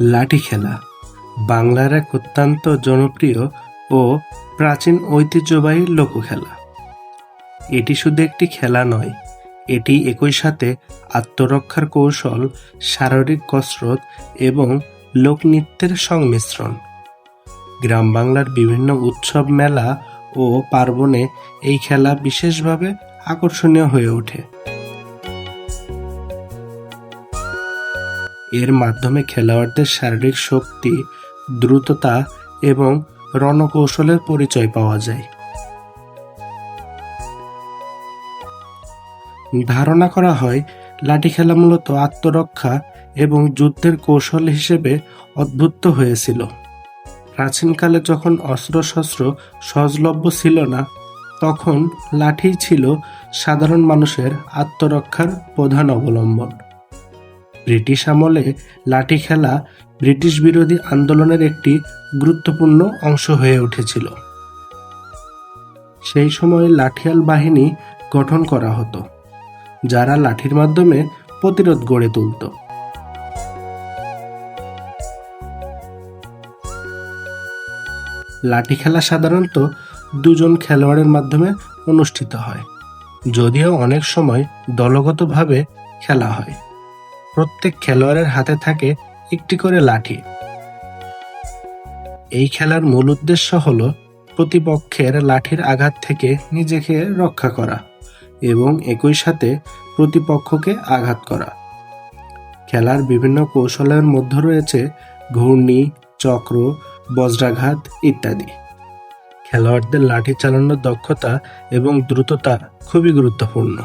লাঠি খেলা। বাংলার এক অত্যন্ত জনপ্রিয় ও প্রাচীন ঐতিহ্যবাহী লোকখেলা। এটি শুধু একটি খেলা নয়, এটি একই সাথে আত্মরক্ষার কৌশল, শারীরিক কসরত এবং লোকনৃত্যের সংমিশ্রণ। গ্রাম বাংলার বিভিন্ন উৎসব মেলা ও পার্বণে এই খেলা বিশেষভাবে আকর্ষণীয় হয়ে ওঠে। এর মাধ্যমে খেলোয়াড়দের শারীরিক শক্তি, দ্রুততা এবং রণকৌশলের পরিচয় পাওয়া যায়। ধারণা করা হয়, লাঠি খেলা মূলত আত্মরক্ষা এবং যুদ্ধের কৌশল হিসেবে অদ্ভুত হয়েছিল। প্রাচীনকালে যখন অস্ত্রশস্ত্র সহজলভ্য ছিল না, তখন লাঠি ছিল সাধারণ মানুষের আত্মরক্ষার প্রধান অবলম্বন। ব্রিটিশ আমলে লাঠি খেলা ব্রিটিশ বিরোধী আন্দোলনের একটি গুরুত্বপূর্ণ অংশ হয়ে উঠেছিল। সেই সময় লাঠিয়াল বাহিনী গঠন করা হতো, যারা লাঠির মাধ্যমে প্রতিরোধ গড়ে তুলত। লাঠি খেলা সাধারণত দুজন খেলোয়াড়ের মাধ্যমে অনুষ্ঠিত হয়, যদিও অনেক সময় দলগতভাবে খেলা হয়। প্রত্যেক খেলোয়াড়ের হাতে থাকে একটি করে লাঠি। এই খেলার মূল উদ্দেশ্য হল প্রতিপক্ষের লাঠির আঘাত থেকে নিজেকে রক্ষা করা এবং একই সাথে প্রতিপক্ষকে আঘাত করা। খেলার বিভিন্ন কৌশলের মধ্যে রয়েছে ঘূর্ণি, চক্র, বজ্রাঘাত ইত্যাদি। খেলোয়াড়দের লাঠি চালানোর দক্ষতা এবং দ্রুততা খুবই গুরুত্বপূর্ণ।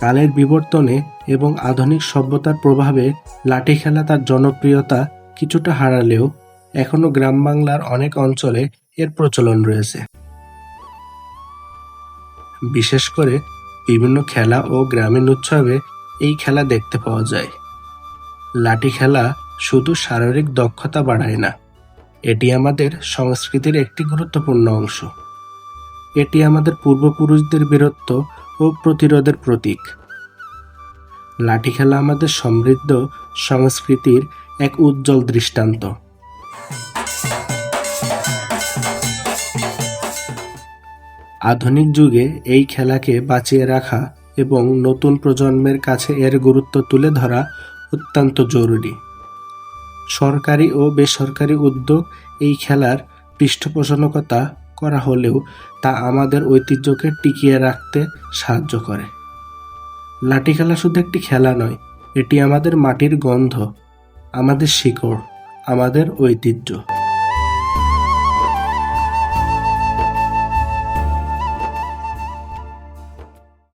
কালের বিবর্তনে এবং আধুনিক সভ্যতার প্রভাবে লাঠি খেলা তার জনপ্রিয়তা কিছুটা হারালেও এখনও গ্রাম বাংলার অনেক অঞ্চলে এর প্রচলন রয়েছে। বিশেষ করে বিভিন্ন খেলা ও গ্রামীণ উৎসবে এই খেলা দেখতে পাওয়া যায়। লাঠি খেলা শুধু শারীরিক দক্ষতা বাড়ায় না, এটি আমাদের সংস্কৃতির একটি গুরুত্বপূর্ণ অংশ। এটি আমাদের পূর্বপুরুষদের বীরত্ব ও প্রতিরোধের প্রতীক। লাঠি খেলা আমাদের সমৃদ্ধ সংস্কৃতির এক উজ্জ্বল দৃষ্টান্ত। আধুনিক যুগে এই খেলাকে বাঁচিয়ে রাখা এবং নতুন প্রজন্মের কাছে এর গুরুত্ব তুলে ধরা অত্যন্ত জরুরি। সরকারি ও বেসরকারি উদ্যোগ এই খেলার পৃষ্ঠপোষকতা করা হলেও তা আমাদের ঐতিহ্যকে টিকিয়ে রাখতে সাহায্য করে। লাঠি খেলা শুধু একটি খেলা নয়, এটি আমাদের মাটির গন্ধ, আমাদের শিকড়, আমাদের ঐতিহ্য।